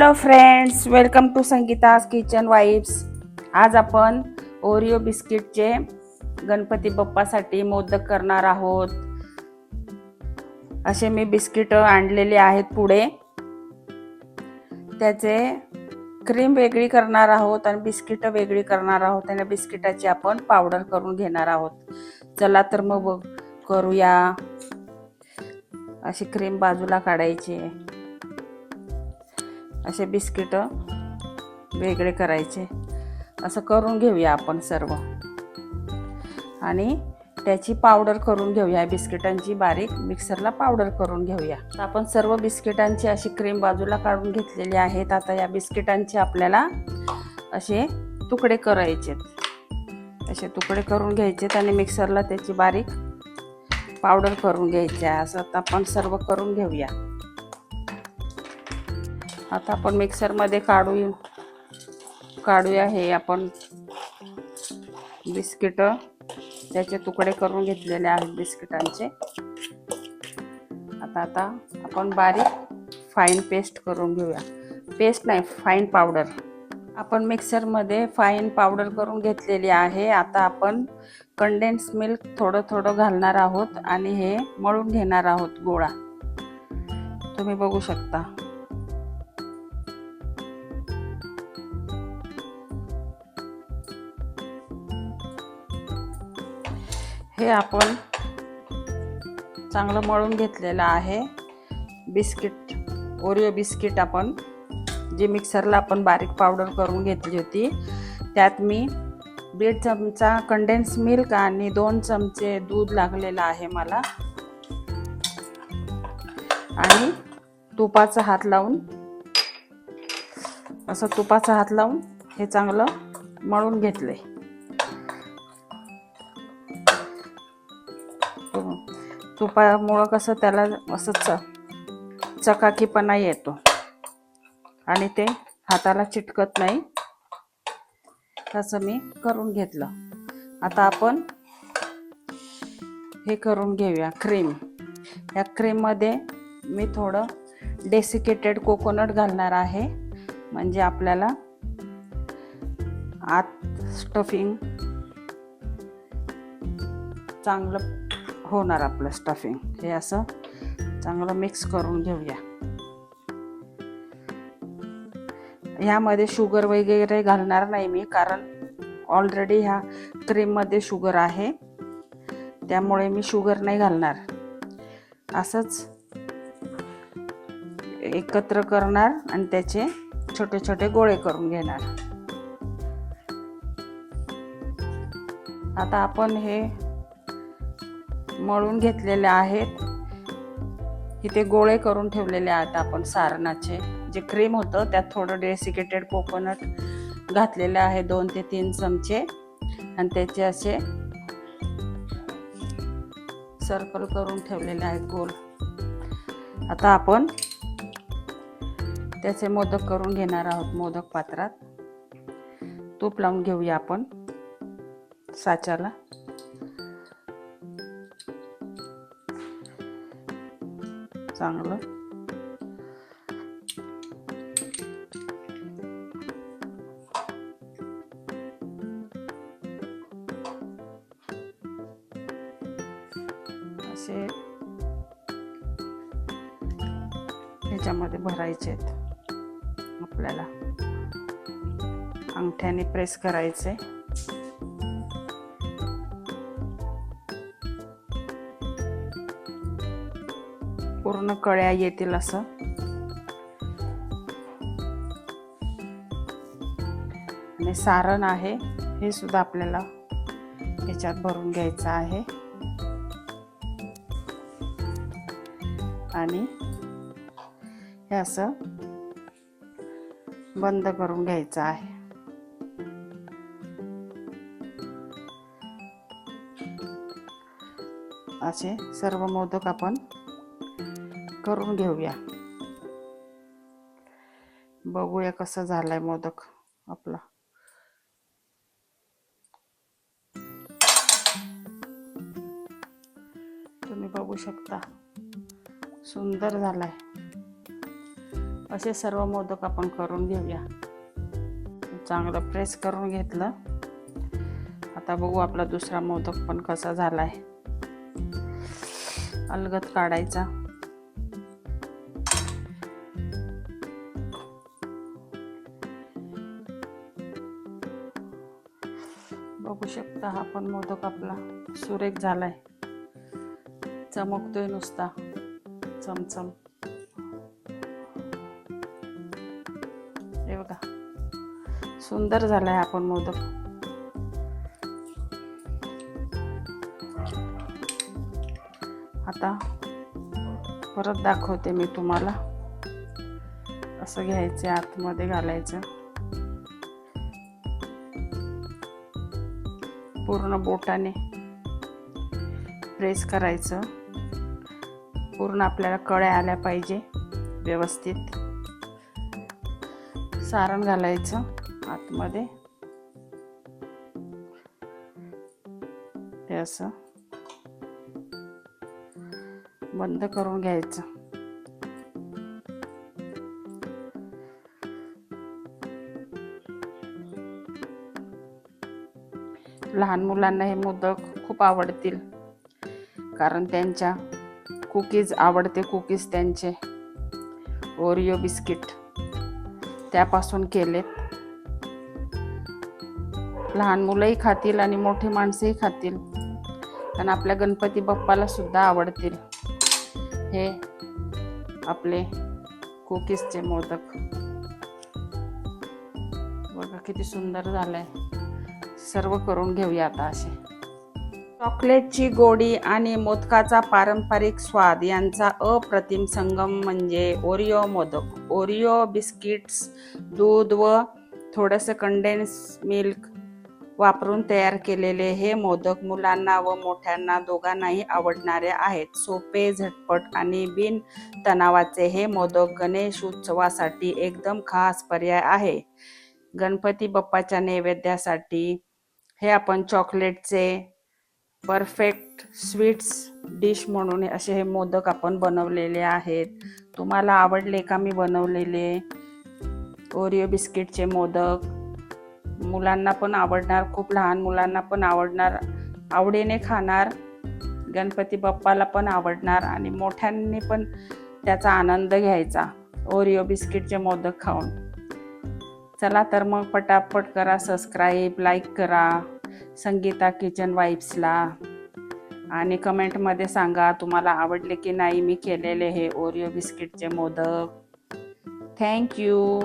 Hello friends welcome to Sangeeta's kitchen vibes आज आपण Oreo बिस्किटचे गणपती बाप्पासाठी मोदक करणार आहोत. असे मी बिस्किट आणलेले आहेत पुढे. त्याचे क्रीम वेगळी करणार आहोत आणि बिस्किट वेगळी करणार आहोत. आणि बिस्किटाची आपण पावडर करून घेणार आहोत. चला तर मग बघ- करूया. अशी क्रीम बाजूला काढायची असे बिस्किटं वेगळे करायचे. असं करून घेऊया आपण सर्व. आणि त्याची पावडर करून घेऊया. बिस्किटांची बारीक मिक्सरला पावडर करून घेऊया. आपण सर्व बिस्किटांची अशी क्रीम बाजूला काढून घेतलेली आहेत. आता या बिस्किटांचे आपल्याला असे तुकडे करायचे असे तुकडे करून घ्यायचेत आणि मिक्सरला त्याची बारीक पावडर करून घ्यायची आहे. असं आता आपण सर्व करून घेऊया. आता आपण मिक्सरमध्ये काढू काढूया हे आपण. बिस्किट. त्याचे तुकडे करून घेतलेले आहेत बिस्किटांचे. आता आता आपण बारीक फाईन पेस्ट करून घेऊया. पेस्ट नाही फाईन पावडर आपण मिक्सरमध्ये फाईन पावडर करून घेतलेली आहे. आता आपण कंडेन्स मिल्क थोडं थोडं घालणार आहोत आणि हे मळून घेणार आहोत गोळा. तुम्ही बघू शकता. हे आपण चांगलं मळून घेतलेलं आहे. बिस्किट ओरिओ बिस्किट आपण जे मिक्सरला आपण बारीक पावडर करून घेतली होती. त्यात मी दीड चमचा कंडेन्स मिल्क आणि दोन चमचे दूध लागलेलं आहे मला. आणि तुपाचा हात लावून असं तुपाचा हात लावून हे चांगलं मळून घेतलंय. तुपामुळं कसं त्याला असं च चकाकीपणा येतो. आणि ते हाताला चिटकत नाही. तसं मी करून घेतलं. आता आपण हे करून घेऊया क्रीम या क्रीममध्ये मी थोडं डेसिकेटेड कोकोनट घालणार आहे. म्हणजे आपल्याला आत स्टफिंग चांगलं होणार आपलं स्टफिंग हे असं चांगलं मिक्स करून घेऊया. ह्यामध्ये शुगर वगैरे घालणार नाही मी कारण ऑलरेडी ह्या क्रीममध्ये शुगर आहे. त्यामुळे मी शुगर नाही घालणार. असंच एकत्र करणार आणि त्याचे छोटे छोटे गोळे करून घेणार. आता आपण हे मळून घेतलेले आहेत. इथे गोळे करून ठेवलेले आहेत आपण सारणाचे. जे क्रीम होतं त्यात थोडं डेसिकेटेड कोकोनट घातलेले आहे दोन ते तीन चमचे. आणि त्याचे असे सर्कल करून ठेवलेले आहेत गोल. आता आपण त्याचे मोदक करून घेणार आहोत मोदक पात्रात. तूप लावून घेऊया आपण साच्याला. चांगलं. असे ह्याच्यामध्ये भरायचे आहेत. आपल्याला अंगठ्याने प्रेस करायचे. पूर्ण कळ्या येतील असं. आणि सारण आहे हे सुद्धा आपल्याला ह्याच्यात भरून घ्यायचं आहे. आणि हे असं बंद करून घ्यायचं आहे. असे सर्व मोदक आपण करून घेऊया. बघूया कसं झालंय मोदक आपला. तुम्ही बघू शकता. सुंदर झालाय. असे सर्व मोदक आपण करून घेऊया. चांगलं प्रेस करून घेतलं. आता बघू आपला दुसरा मोदक पण कसा झालाय. अलगत काढायचा. बघू शकता हा पण मोदक आपला सुरेख झालाय. चमकतोय नुसता. चमचम. हे बघा. सुंदर झालाय हा पण मोदक. आता परत दाखवते मी तुम्हाला. असं घ्यायचे आतमध्ये घालायचं. पूर्ण बोटाने प्रेस करायचं. पूर्ण आपल्याला कळ्या आल्या पाहिजे व्यवस्थित. सारण घालायचं आतमध्ये. हे असं. बंद करून घ्यायचं. लहान मुलांना हे मोदक खूप आवडतील. कारण त्यांच्या कुकीज आवडते कुकीज त्यांचे. ओरिओ बिस्किट त्यापासून केलेत. लहान मुलंही खातील आणि मोठे माणसंही खातील. आणि आपल्या गणपती बाप्पाला सुद्धा आवडतील. हे आपले कुकीजचे मोदक. बघा किती सुंदर झालंय. सर्व करून घेऊया आता असे. चॉकलेटची गोडी आणि मोदकाचा पारंपरिक स्वाद यांचा अप्रतिम संगम म्हणजे ओरिओ मोदक. ओरिओ बिस्किट्स दूध व थोडंसं कंडेन्स मिल्क वापरून तयार केलेले हे मोदक मुलांना व मोठ्यांना दोघांनाही आवडणारे आहेत. सोपे झटपट आणि बिन तणावाचे हे मोदक गणेश उत्सवासाठी एकदम खास पर्याय आहे. गणपती बाप्पाच्या नैवेद्यासाठी हे आपण चॉकलेटचे परफेक्ट स्वीट्स डिश म्हणून असे हे मोदक आपण बनवलेले आहेत. तुम्हाला आवडले का मी बनवलेले ओरिओ बिस्किटचे मोदक? मुलांना पण आवडणार खूप लहान मुलांना पण आवडणार आवडीने खाणार गणपती बाप्पाला पण आवडणार आणि मोठ्यांनी पण त्याचा आनंद घ्यायचा ओरिओ बिस्किटचे मोदक खाऊन. चला तर मग पटापट करा सबस्क्राईब लाईक करा संगीता किचन वाईब्सला आणि कमेंटमध्ये सांगा तुम्हाला आवडले की नाही मी केलेले हे ओरिओ बिस्किटचे मोदक. थँक्यू